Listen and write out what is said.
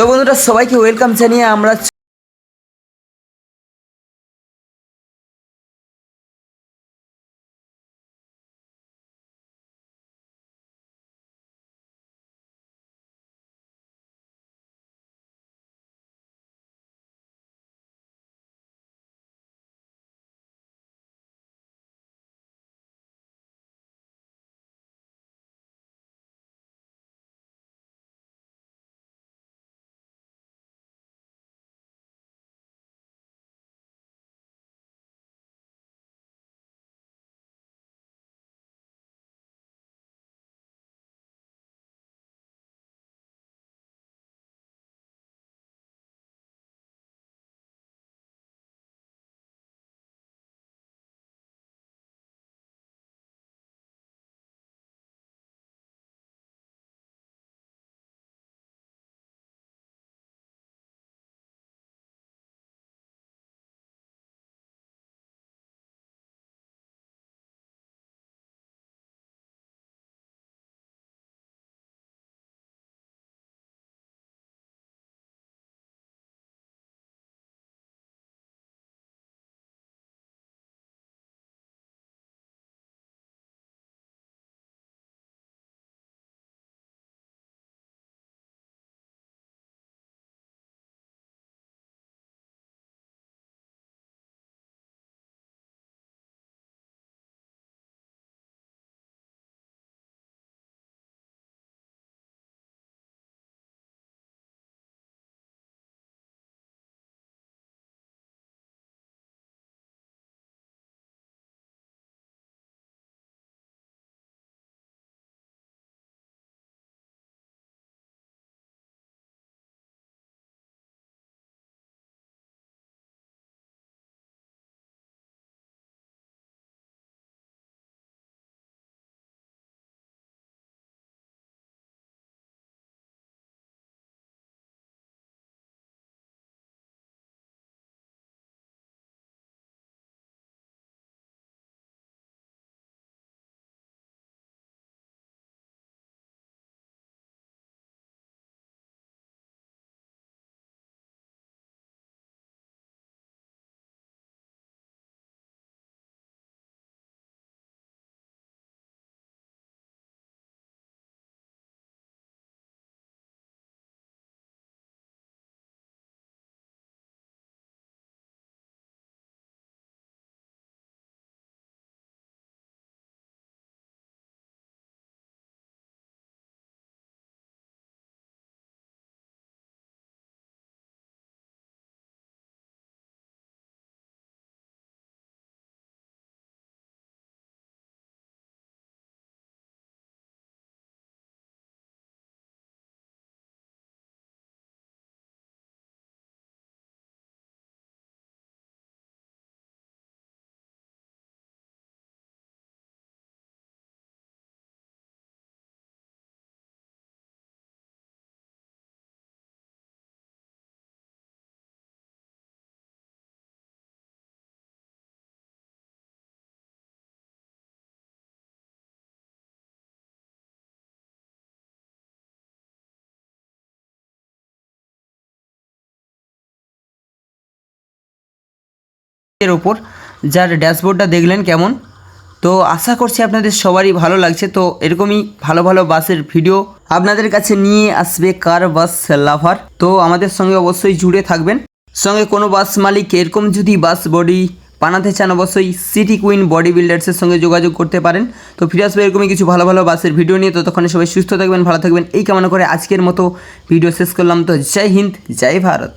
তো বন্ধুরা সবাইকে ওয়েলকাম জানিয়ে আমরা এর ওপর যার ড্যাশবোর্ডটা দেখলেন কেমন। তো আশা করছি আপনাদের সবারই ভালো লাগছে। তো এরকমই ভালো ভালো বাসের ভিডিও আপনাদের কাছে নিয়ে আসবে কার বাস লাভার। তো আমাদের সঙ্গে অবশ্যই জুড়ে থাকবেন। সঙ্গে কোনো বাস মালিক এরকম যদি বাস বডি বানাতে চান, অবশ্যই সিটি কুইন বডি বিল্ডার্সের সঙ্গে যোগাযোগ করতে পারেন। তো ফিরে আসবে এরকমই কিছু ভালো ভালো বাসের ভিডিও নিয়ে। ততক্ষণে সবাই সুস্থ থাকবেন, ভালো থাকবেন। এই কামনা করে আজকের মতো ভিডিও শেষ করলাম। তো জয় হিন্দ, জয় ভারত।